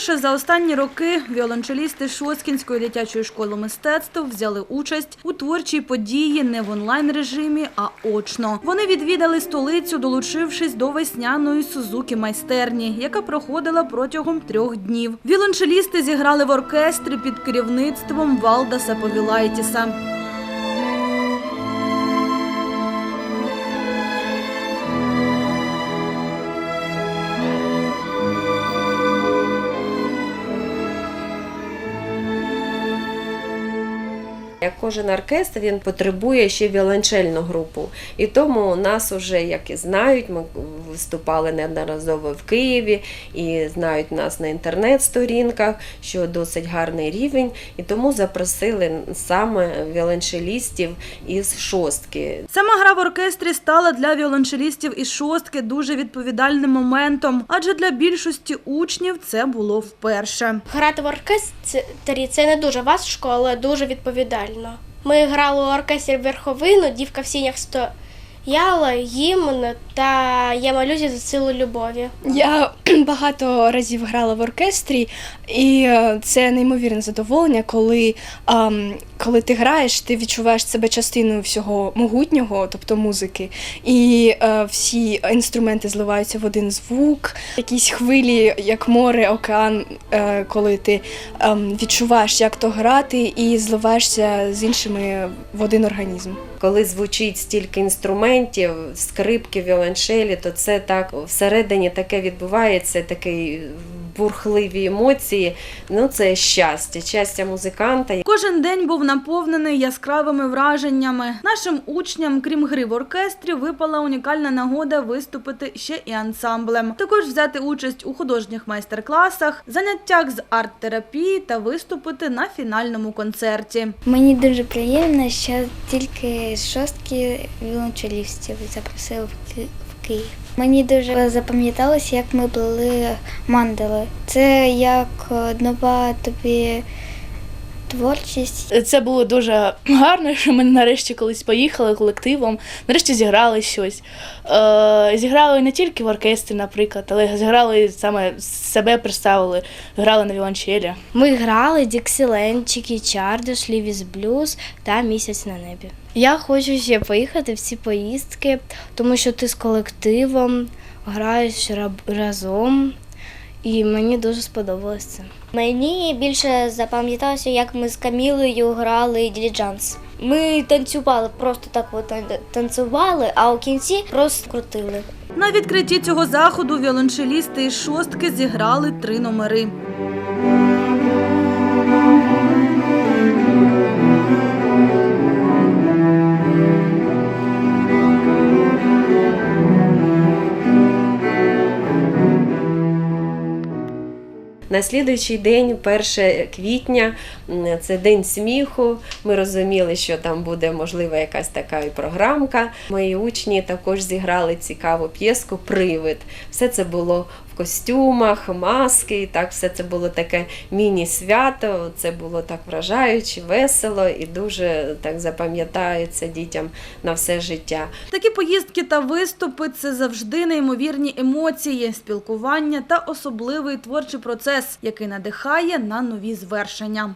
Вперше за останні роки віолончелісти Шоскінської дитячої школи мистецтв взяли участь у творчій події не в онлайн-режимі, а очно. Вони відвідали столицю, долучившись до весняної Сузуки майстерні, яка проходила протягом трьох днів. Віолончелісти зіграли в оркестрі під керівництвом Валдаса Повілайтіса. Як кожен оркестр він потребує ще віолончельну групу. І тому нас вже, як і знають, ми виступали неодноразово в Києві і знають нас на інтернет-сторінках, що досить гарний рівень. І тому запросили саме віолончелістів із шостки. Сама гра в оркестрі стала для віолончелістів із шостки дуже відповідальним моментом, адже для більшості учнів це було вперше. Грати в оркестрі це не дуже важко, але дуже відповідально. Ми грали у оркестрі верховину, дівка в сінях стояла, гімн та я малюзі за силу любові. Я багато разів грала в оркестрі, і е, це неймовірне задоволення, коли, ам, коли ти граєш, ти відчуваєш себе частиною всього могутнього, тобто музики, і е, всі інструменти зливаються в один звук, якісь хвилі, як море, океан, е, коли ти ем, відчуваєш, як то грати, і зливаєшся з іншими в один організм. Коли звучить стільки інструментів, скрипки, віолончелі, то це так всередині таке відбувається, такі бурхливі емоції. Ну це щастя, щастя музиканта. Кожен день був наповнений яскравими враженнями. Нашим учням, крім гри в оркестрі, випала унікальна нагода виступити ще і ансамблем. Також взяти участь у художніх майстер-класах, заняттях з арт-терапії та виступити на фінальному концерті. Мені дуже приємно, що тільки шостки віолончелістів запросили в Київ. Мені дуже запам'яталося, як ми плели мандали. Це як е, нова тобі творчість. Це було дуже гарно, що ми нарешті колись поїхали колективом, нарешті зіграли щось. Е, зіграли не тільки в оркестрі, наприклад, але зіграли саме себе представили, грали на віолончелі. Ми грали Діксіленчики, Чардиш, Лівіс Блюз та Місяць на небі. Я хочу ще поїхати в ці поїздки, тому що ти з колективом граєш разом, і мені дуже сподобалось це. Мені більше запам'яталося, як ми з Камілою грали діліджанс. Ми танцювали, просто так от танцювали, а у кінці просто крутили. На відкритті цього заходу віолончелісти із шостки зіграли три номери. На слідуючий день, 1 квітня, це день сміху. Ми розуміли, що там буде можливо якась така і програмка. Мої учні також зіграли цікаву п'єску Привид. Все це було костюмах, маски. І так, все це було таке міні-свято. Це було так вражаюче, весело і дуже так запам'ятається дітям на все життя. Такі поїздки та виступи це завжди неймовірні емоції, спілкування та особливий творчий процес, який надихає на нові звершення.